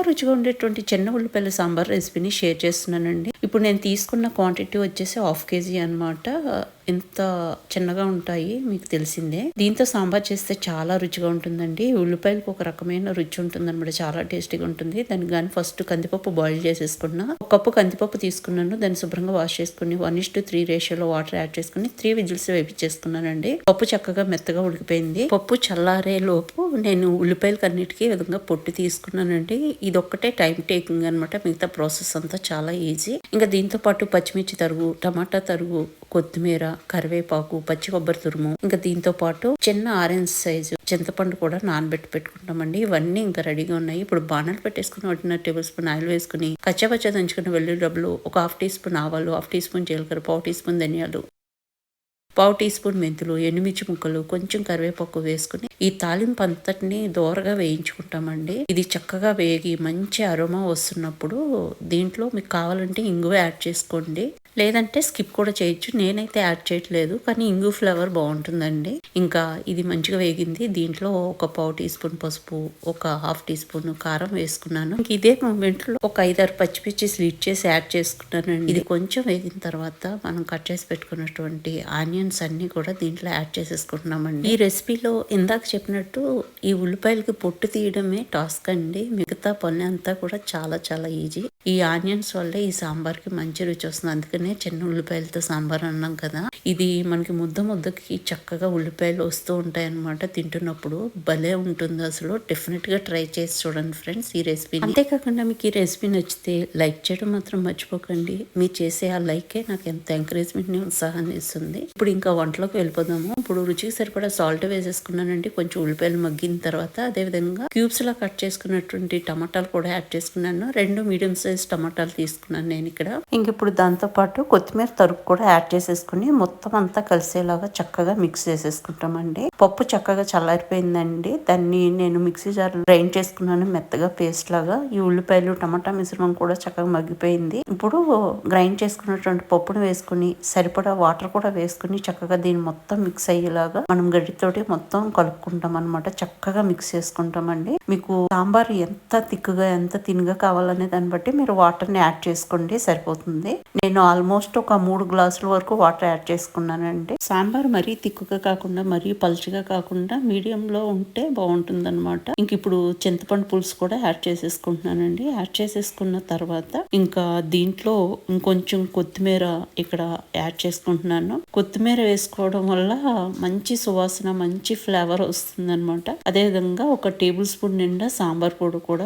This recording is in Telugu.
ఎంతో రుచిగా ఉండేటువంటి చిన్న ఉల్లిపాయల సాంబార్ రెసిపీని షేర్ చేస్తున్నానండి. ఇప్పుడు నేను తీసుకున్న క్వాంటిటీ వచ్చేసి హాఫ్ కేజీ అన్నమాట. ఎంత చిన్నగా ఉంటాయి మీకు తెలిసిందే. దీంతో సాంబార్ చేస్తే చాలా రుచిగా ఉంటుందండి. ఉల్లిపాయలకు ఒక రకమైన రుచి ఉంటుందన్నమాట. చాలా టేస్టీగా ఉంటుంది. దానికి కానీ ఫస్ట్ కందిపప్పు బాయిల్ చేసేసుకున్నా ఒక కప్పు కందిపప్పు తీసుకున్నాను. దాన్ని శుభ్రంగా వాష్ చేసుకుని వన్ ఇస్ టు త్రీ రేషియోలో వాటర్ యాడ్ చేసుకుని త్రీ విజిల్స్ వేపించేసుకున్నానండి. పప్పు చక్కగా మెత్తగా ఉడికిపోయింది. పప్పు చల్లారే లోపు నేను ఉల్లిపాయలకు అన్నిటికీ విధంగా పొట్టు తీసుకున్నానండి. ఇది ఒక్కటే టైం టేకింగ్ అనమాట మిగతా ప్రాసెస్ అంతా చాలా ఈజీ. ఇంకా దీంతో పాటు పచ్చిమిర్చి తరుగు టమాటా తరుగు కొత్తిమీర కరివేపాకు పచ్చి కొబ్బరి తురుము ఇంకా దీంతో పాటు చిన్న ఆరెంజ్ సైజు చింతపండు కూడా నానబెట్టి పెట్టుకుంటామండి. ఇవన్నీ ఇంకా రెడీగా ఉన్నాయి. ఇప్పుడు బాణాలు పెట్టేసుకుని ఒకటిన్నర టేబుల్ స్పూన్ ఆయిల్ వేసుకుని కచ్చపచ్చ దంచుకున్న వెల్లుల్లి డబ్బులు ఒక హాఫ్ టీ స్పూన్ ఆవాలు హాఫ్ టీ స్పూన్ జీలకర్ర పావు టీ స్పూన్ ధనియాలు పావు టీ స్పూన్ మెంతులు ఎండుమిర్చి ముక్కలు కొంచెం కరివేపాకు వేసుకుని ఈ తాలింపు అంతటిని దోరగా వేయించుకుంటామండి. ఇది చక్కగా వేగి మంచి అరోమా వస్తున్నప్పుడు దీంట్లో మీకు కావాలంటే ఇంగువ యాడ్ చేసుకోండి. లేదంటే స్కిప్ కూడా చేయొచ్చు. నేనైతే యాడ్ చేయట్లేదు కానీ ఇంగు ఫ్లేవర్ బాగుంటుందండి. ఇంకా ఇది మంచిగా వేగింది. దీంట్లో ఒక పావు టీ స్పూన్ పసుపు ఒక హాఫ్ టీ స్పూన్ కారం వేసుకున్నాను. ఇంక ఇదే మూమెంట్లో ఒక ఐదారు పచ్చిమిర్చి స్లీట్ చేసి యాడ్ చేసుకున్నానండి. ఇది కొంచెం వేగిన తర్వాత మనం కట్ చేసి పెట్టుకున్నటువంటి ఆనియన్స్ అన్ని కూడా దీంట్లో యాడ్ చేసేసుకుంటున్నామండి. ఈ రెసిపీలో ఇందాక చెప్పినట్టు ఈ ఉల్లిపాయలకి పొట్టు తీయడమే టాస్క్ అండి. మిగతా పని అంతా కూడా చాలా చాలా ఈజీ. ఈ ఆనియన్స్ వల్ల ఈ సాంబార్కి మంచి రుచి వస్తుంది. అందుకనే చిన్న ఉల్లిపాయలతో సాంబార్ అన్నాం కదా. ఇది మనకి ముద్ద ముద్దకి చక్కగా ఉల్లిపాయలు వస్తూ ఉంటాయి అనమాట తింటున్నప్పుడు. భలే ఉంటుంది అసలు. డెఫినెట్గా ట్రై చేసి చూడండి ఫ్రెండ్స్ ఈ రెసిపీ అంతేకాకుండా మీకు ఈ రెసిపీ నచ్చితే లైక్ చేయడం మాత్రం మర్చిపోకండి. మీరు చేసే ఆ లైకే నాకు ఎంత ఎంకరేజ్మెంట్ ఉత్సాహాన్ని ఇస్తుంది. ఇప్పుడు ఇంకా వంటలోకి వెళ్ళిపోదాము. ఇప్పుడు రుచికి సరిపడా సాల్ట్ వేసేసుకున్నానండి. కొంచెం ఉల్లిపాయలు మగ్గిన తర్వాత అదే విధంగా క్యూబ్స్ లా కట్ చేసుకున్నటువంటి టమాటాలు కూడా యాడ్ చేసుకున్నాను. రెండు మీడియం సైజ్ టమాటాలు తీసుకున్నాను నేను ఇక్కడ. ఇంక ఇప్పుడు దాంతో పాటు కొత్తిమీర తరుపు కూడా యాడ్ చేసేసుకుని మొత్తం అంతా కలిసేలాగా చక్కగా మిక్స్ చేసేసుకుంటామండి. పప్పు చక్కగా చల్లారిపోయిందండి. దాన్ని నేను మిక్సీ జార్ గ్రైండ్ చేసుకున్నాను మెత్తగా పేస్ట్ లాగా. ఈ ఉల్లిపాయలు టమాటా మిశ్రమం కూడా చక్కగా మగ్గిపోయింది. ఇప్పుడు గ్రైండ్ చేసుకున్నటువంటి పప్పును వేసుకుని సరిపడా వాటర్ కూడా వేసుకుని చక్కగా దీన్ని మొత్తం మిక్స్ అయ్యేలాగా మనం గడ్డితోటి మొత్తం కలుపుకుంటాం అనమాట చక్కగా మిక్స్ చేసుకుంటామండి. మీకు సాంబార్ ఎంత తిక్కుగా ఎంత తిన్గా కావాలనే దాన్ని బట్టి మీరు వాటర్ని యాడ్ చేసుకోండి సరిపోతుంది. నేను ఆల్మోస్ట్ ఒక మూడు గ్లాసుల వరకు వాటర్ యాడ్ చేసుకున్నానండి. సాంబార్ మరీ తిక్కుగా కాకుండా మరీ పలుచగా కాకుండా మీడియం లో ఉంటే బాగుంటుంది అనమాట ఇంక ఇప్పుడు చింతపండు పులుసు కూడా యాడ్ చేసేసుకుంటున్నానండి. యాడ్ చేసేసుకున్న తర్వాత ఇంకా దీంట్లో ఇంకొంచెం కొత్తిమీర ఇక్కడ యాడ్ చేసుకుంటున్నాను. కొత్తిమీర వేసుకోవడం వల్ల మంచి సువాసన మంచి ఫ్లేవర్ వస్తుంది అనమాట అదే విధంగా ఒక టేబుల్ స్పూన్ నిండా సాంబార్ పొడి కూడా